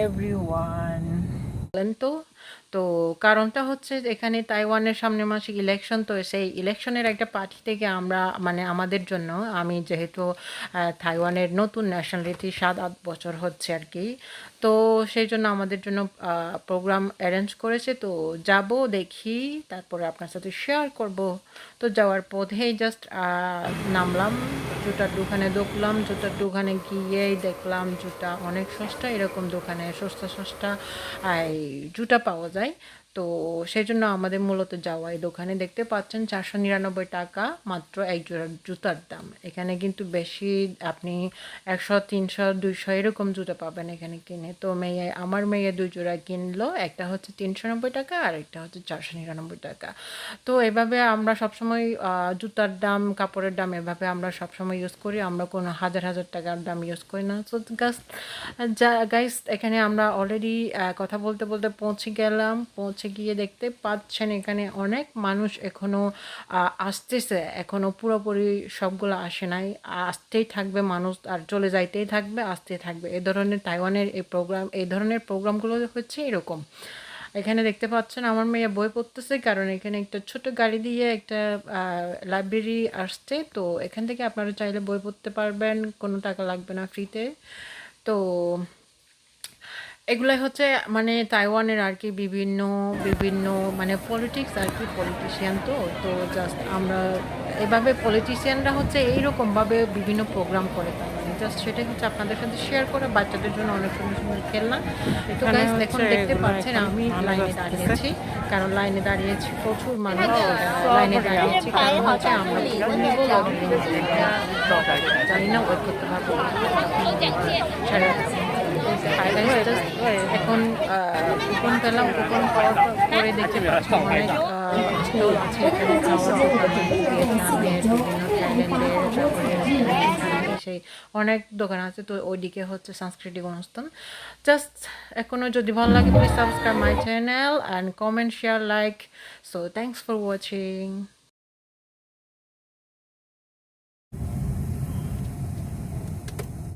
everyone. Alan তো কারণটা হচ্ছে এখানে তাইওয়ানের সামনে মাসে ইলেকশন তো সেই ইলেকশনের একটা পার্টি থেকে আমরা মানে আমাদের জন্য, আমি যেহেতু তাইওয়ানের নতুন ন্যাশনালিটি সাত আট বছর হচ্ছে আর কি, তো সেই জন্য আমাদের জন্য প্রোগ্রাম অ্যারেঞ্জ করেছে, তো যাব দেখি, তারপরে আপনার সাথে শেয়ার করব। তো যাওয়ার পথেই জাস্ট নামলাম, জুতার দোকানে ঢুকলাম, জুতার দোকানে গিয়েই দেখলাম, জুতা অনেক সস্তা, এরকম দোকানে সস্তা সস্তা জুতা পাওয়া যায়। তো সেই জন্য আমাদের মূলত যাওয়া। এই দোকানে দেখতে পাচ্ছেন চারশো নিরানব্বই টাকা মাত্র এক জোড়া জুতার দাম। এখানে কিন্তু বেশি আপনি একশো, তিনশো, দুইশো এরকম জুতা পাবেন এখানে কিনে। তো মেয়ে, আমার মেয়ে দুই জোড়া কিনলো। একটা হচ্ছে তিনশো নব্বই টাকা আর একটা হচ্ছে চারশো নিরানব্বই টাকা। তো এভাবে আমরা সবসময় জুতার দাম, কাপড়ের দাম এভাবে আমরা সবসময় ইউজ করি। আমরা কোনো হাজার হাজার টাকার দাম ইউজ করি না। তো গাছ গাইস এখানে আমরা অলরেডি কথা বলতে বলতে পৌঁছে গেলাম। পৌঁছে গিয়ে দেখতে পাচ্ছেন এখানে অনেক মানুষ এখনও আসতেছে। এখনও পুরোপুরি সবগুলো আসে নাই। আসতেই থাকবে মানুষ, আর চলে যাইতেই থাকবে, আসতেই থাকবে। এ ধরনের তাইওয়ানের এই প্রোগ্রাম, এই ধরনের প্রোগ্রামগুলো হচ্ছে এরকম। এখানে দেখতে পাচ্ছেন আমার মেয়ে বই পড়তেছে, কারণ এখানে একটা ছোট গাড়ি দিয়ে একটা লাইব্রেরি আসছে। তো এখান থেকে আপনারা চাইলে বই পড়তে পারবেন, কোনো টাকা লাগবে না ফ্রিতে। তো এগুলাই হচ্ছে মানে তাইওয়ানের আর কি বিভিন্ন বিভিন্ন মানে পলিটিক্স আর কি পলিটিশিয়ান তো তো জাস্ট আমরা এভাবে পলিটিশিয়ানরা হচ্ছে এইরকমভাবে বিভিন্ন প্রোগ্রাম করে তার মানে জাস্ট সেটাই হচ্ছে আপনাদের সাথে শেয়ার করে বাচ্চাদের জন্য অনেক সুন্দর সুন্দর খেলনা। তো হচ্ছে এখন দেখতে পাচ্ছেন আমি লাইনে দাঁড়িয়েছি কারণ লাইনে দাঁড়িয়েছি প্রচুর মানুষ। লাইনে দাঁড়িয়েছি কারণ হচ্ছে আমরা। জানি। না ওয়েট করতে পারব কুপন পেলাম কুপন অনেক সেই অনেক দোকান আছে তো ওইদিকে হচ্ছে সাংস্কৃতিক অনুষ্ঠান জাস্ট এখনও যদি ভালো লাগে please subscribe my channel and comment share like so thanks for watching